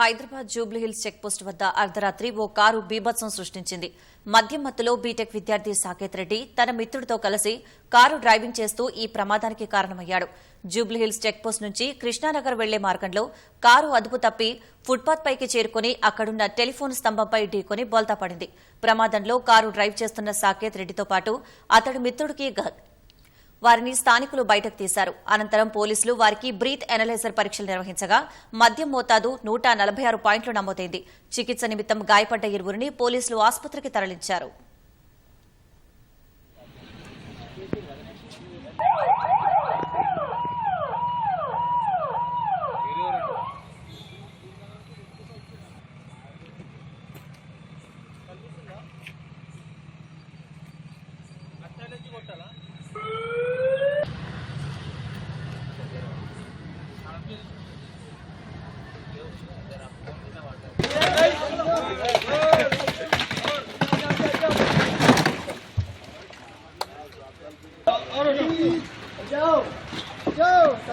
Hyderabad Jubilee Hills checkpost వద్ద అర్ధరాత్రి ఓ car బీభత్సం సృష్టించింది. మద్యం మత్తులో బీటెక్ విద్యార్థి సాకేత్ రెడ్డి తన మిత్రుడితో కలిసి కారు డ్రైవింగ్ చేస్తూ ఈ ప్రమాదానికి కారణమయ్యాడు. జూబ్లీహిల్స్ చెక్పోస్ట్ నుంచి కృష్ణానగర్ వెళ్ళే మార్గంలో కారు అదుపు తప్పి ఫుట్పాత్ పైకి చేరుకుని అక్కడున్న టెలిఫోన్ స్తంభంపై ఢీకొని బోల్తా పడింది. ప్రమాదంలో కారు డ్రైవ్ చేస్తున్న సాకేత్ రెడ్డితో పాటు అతడి మిత్రుడికి వారిని స్థానికులు బయటకు తీశారు. అనంతరం పోలీసులు వారికి బ్రీత్ ఎనలైజర్ పరీక్షలు నిర్వహించగా మద్యం మోతాదు నూట నలభై ఆరు పాయింట్లు నమోదైంది. చికిత్స నిమిత్తం గాయపడ్డ ఇరువురిని పోలీసులు ఆసుపత్రికి తరలించారు. కొట్టాలా? Joe! Joe! Sa